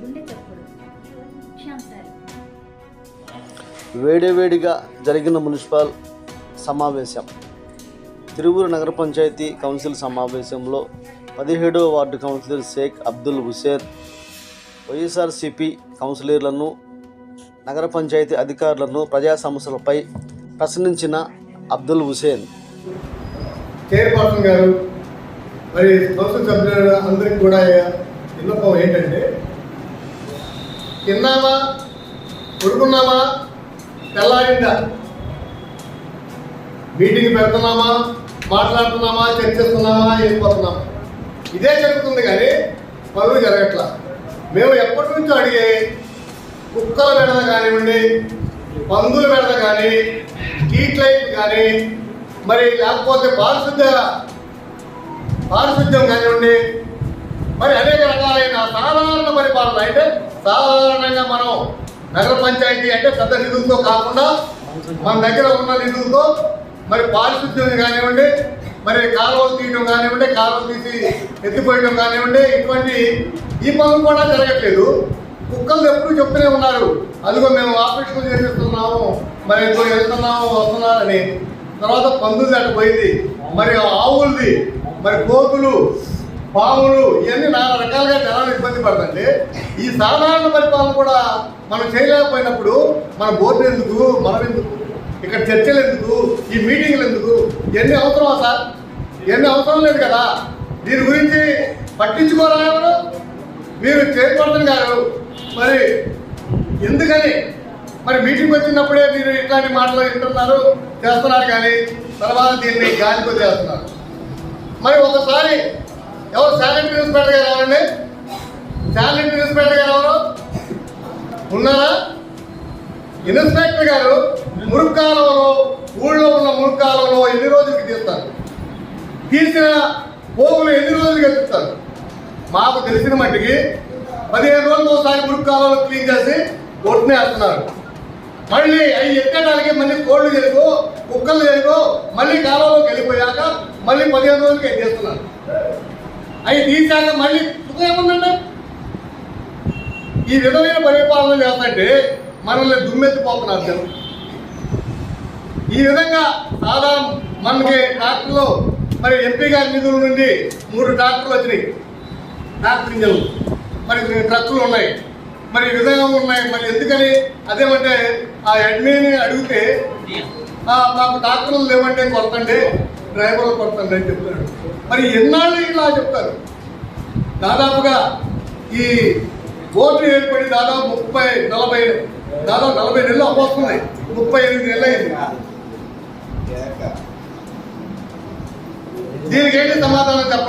గుండె చప్పుడు ముఖ్యాంశాలు వేడివేడిగా జరిగిన మున్సిపల్ సమావేశం. తిరువూరు నగర పంచాయతీ కౌన్సిల్ సమావేశంలో పదిహేడవ వార్డు కౌన్సిలర్ షేక్ అబ్దుల్ హుసేన్ వైఎస్ఆర్సిపి కౌన్సిలర్లను నగర పంచాయతీ అధికారులను ప్రజా సమస్యలపై ప్రశ్నించిన అబ్దుల్ హుసేన్. చైర్పర్సన్ గారు మరి కౌన్సిల్ సభ్యులు అందరికీ కూడా విన్నపం ఏంటంటే తిన్నామా కొడుకున్నామా తెల్లారిందా? మీటింగ్ పెడుతున్నామా? మాట్లాడుతున్నామా? చర్చిస్తున్నామా? వెళ్ళిపోతున్నామా? ఇదే జరుగుతుంది కానీ పనులు జరగట్లా. మేము ఎప్పటి నుంచో అడిగే కుక్కల పెడద కానివ్వండి పందుల పెడద కానీ స్ట్రీట్ లైట్ కానీ మరి లేకపోతే పారిశుద్ధ్య పారిశుద్ధ్యం కానివ్వండి మరి అనేక రకాలైన సాధారణ పరిపాలన అంటే సాధారణంగా మనం నగర పంచాయతీ అంటే పెద్ద నిధులతో కాకుండా మన దగ్గర ఉన్న నిధులతో మరి పారిశుద్ధ్యం కానివ్వండి మరి కాలువలు తీయడం కానివ్వండి కాలువలు తీసి ఎత్తిపోయడం కానివ్వండి ఇటువంటి ఈ పనులు కూడా జరగట్లేదు. కుక్కలు ఎప్పుడు చెప్తూనే ఉన్నారు అదిగో మేము ఆపరేషన్లు చేసేస్తున్నాము మరి ఇంకో వెళ్తున్నాము వస్తున్నారని. తర్వాత పందులు అటు పోయింది మరి ఆవులది మరి కోతులు పాములు ఇవన్నీ నానా రకాలుగా జనాలు ఇబ్బంది పడుతుంటే ఈ సాధారణ పరిపాలన కూడా మనం చేయలేకపోయినప్పుడు మన బోర్డు ఎందుకు మనం ఎందుకు ఇక్కడ చర్చలు ఎందుకు ఈ మీటింగ్లు ఎందుకు ఎన్ని అవసరమా సార్? ఎన్ని అవసరం లేదు కదా. దీని గురించి పట్టించుకోరా ఎవరు? మీరు చైర్పర్సన్ గారు. మరి ఎందుకని? మరి మీటింగ్ వచ్చినప్పుడే మీరు ఇట్లాంటి మాటలు వింటున్నారు చేస్తున్నారు కానీ తర్వాత దీన్ని గాలికి చేస్తున్నారు మరి ఒకసారి ఎవరు శాలెంట్ న్యూస్ పేట గారు ఎవరండి శాలెంట్ న్యూస్ గారు ఎవరు ఉన్నారా? ఇన్స్పెక్టర్ గారు మురుక్కాలంలో ఊళ్ళో ఉన్న మురుక్కాలంలో ఎన్ని రోజులకి తీస్తారు? తీసిన పోగులు ఎన్ని రోజులకి ఎత్తుతారు? మాకు తెలిసిన మట్టికి పదిహేను రోజులు ఒకసారి మురుక్కాలంలో క్లీన్ చేసి ఒట్టునే మళ్ళీ అవి ఎక్కడానికి మళ్ళీ కోళ్ళు తెలుగు కుక్కలు తెలుగు మళ్ళీ కాలంలో మళ్ళీ పదిహేను రోజులకి ఎత్తేస్తున్నారు అవి తీశాక మళ్ళీ ఏముందండి ఈ విధమైన పరిపాలన చేస్తుంటే మనల్ని దుమ్మెత్తిపోతున్నారు జనం. ఈ విధంగా సాధారణ మనకి డాక్టర్లు మరి ఎంపీ గారి నిధుల నుండి మూడు డాక్టర్లు వచ్చినాయి. డాక్టర్ ఇంజన్లు. మరి ట్రక్కులు ఉన్నాయి. మరి ఈ విధంగా ఉన్నాయి. మరి ఎందుకని? అదేమంటే ఆ అడ్మిని అడిగితే మాకు డాక్టర్లు లేవంటే కొరతండి డ్రైవర్లు కొడతండి అని చెప్తున్నాడు మరి ఎన్నాళ్ళు ఇలా చెప్తారు? దాదాపుగా ఈ ఓట్లు ఏర్పడి దాదాపు ముప్పై నలభై దాదాపు నలభై నెలలు అవ్వస్తున్నాయి ముప్పై ఎనిమిది నెలలు అయింది దీనికి ఏంటి సమాధానం చెప్పండి?